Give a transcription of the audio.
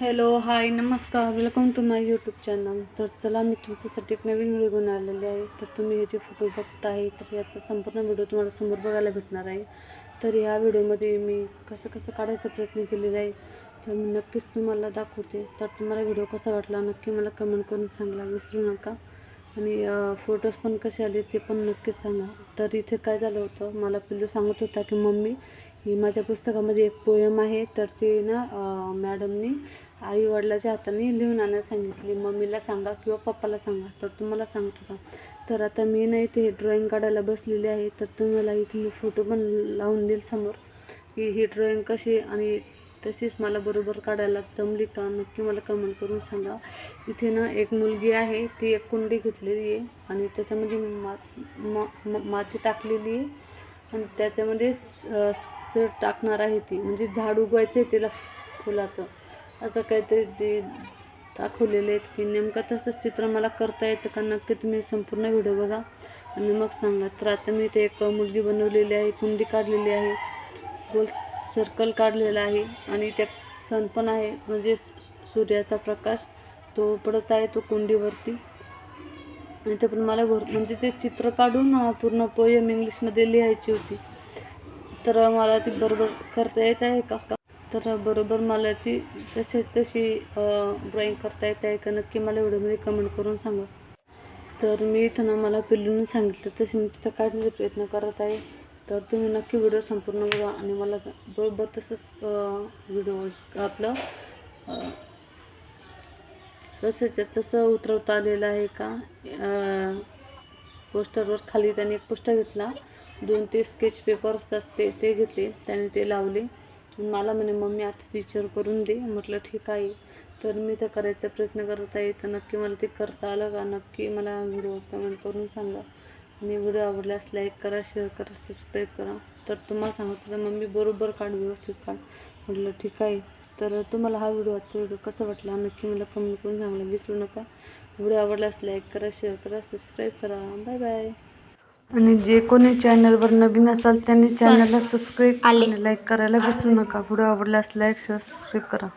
Hello hi नमस्कार. Welcome to my YouTube channel तर चला मी तुमच्यासाठी एक नवीन व्हिडिओ घेऊन आलेले आहे. तर तुम्ही ह्याचे फोटो बघताय तर याचा संपूर्ण व्हिडिओ तुम्हाला समोर बघायला भेटणार आहे. तर ह्या व्हिडिओमध्ये मी कसं कसं काढायचा प्रयत्न केलेला आहे तर मी नक्कीच तुम्हाला दाखवते. तर तुम्हाला व्हिडिओ कसा वाटला नक्की मला कमेंट करून सांगा. विसरू नका. आणि फोटोज पण कसे आले ते पण नक्कीच सांगा. तर इथे काय झालं होतं मला पिल्लू सांगत होता की मम्मी ही माझ्या पुस्तकामध्ये एक पोयम आहे. तर ते ना मॅडमनी आई वडिलाच्या हाताने लिहून आणायला सांगितली. मम्मीला सांगा किंवा पप्पाला सांगा. तर तुम्हाला सांगत होता. तर आता मी ना इथे ड्रॉईंग काढायला बसलेली आहे. तर तुम्हाला इथे मी फोटो पण लावून देईल समोर की ही ड्रॉईंग कशी आणि तशीच मला बरोबर काढायला जमली का? नक्की मला कमेंट करून सांगा. इथे ना एक मुलगी आहे ती एक कुंडी घेतलेली आहे आणि त्याच्यामध्ये मा मा- मा- माती टाकलेली आहे आणि त्याच्यामध्ये सर टाकणार आहे ती. म्हणजे झाड उगवायचं आहे तिला फुलाचं. असं काहीतरी ते दाखवलेले आहेत की नेमकं तसंच चित्र मला करता येतं का? नक्की तुम्ही संपूर्ण व्हिडिओ बघा आणि मग सांगा. तर आता मी ते एक मुलगी बनवलेली आहे कुंडी काढलेली आहे. गोल सर्कल काढलेला आहे आणि त्या सन पण आहे. म्हणजे सूर्याचा प्रकाश तो पडत आहे तो कुंडीवरती. आणि ते पण मला भर म्हणजे ते चित्र काढून पूर्ण पोयम इंग्लिशमध्ये लिहायची होती. तर मला ती बरोबर करता येत आहे का? तर बरोबर मला ती जशी तशी ड्रॉईंग करता येत आहे का नक्की मला व्हिडिओमध्ये कमेंट करून सांगा. तर मी इथं ना मला पिल्लूने सांगितलं तशी मी तिथं काढण्याचा प्रयत्न करत आहे. तर तुम्ही नक्की व्हिडिओ संपूर्ण बघा आणि मला बरोबर तसंच व्हिडिओ आपलं अं, तसंच्या तसं उतरवता आलेलं आहे का? पोस्टरवर खाली त्याने एक पोस्टर घेतला. दोन ते स्केच पेपर असतात ते ते घेतले त्याने ते लावले. मला म्हणे मम्मी आता विचार करून दे. म्हटलं ठीक आहे. तर मी तर करायचा प्रयत्न करत आहे तर नक्की मला ते करता आलं का? नक्की मला व्हिडिओ कमेंट करून सांगा. आणि व्हिडिओ आवडल्यास लाईक करा शेअर करा सबस्क्राईब करा. तर तुम्हाला सांगत होतं मम्मी बरोबर काढ व्यवस्थित काढ. म्हटलं ठीक आहे. तर तुम्हाला हा व्हिडिओ आजचा व्हिडिओ कसा वाटला? नक्की मला कमेंट करून सांगा विसरू नका. व्हिडिओ आवडल्यास लाईक करा शेअर करा सबस्क्राईब करा. बाय बाय आणि जे कोणी चॅनलवर नवीन असाल त्यांनी चॅनलला सबस्क्राईब आणि लाईक करायला विसरू नका. व्हिडिओ आवडल्यास लाईक शेअर सबस्क्राईब करा.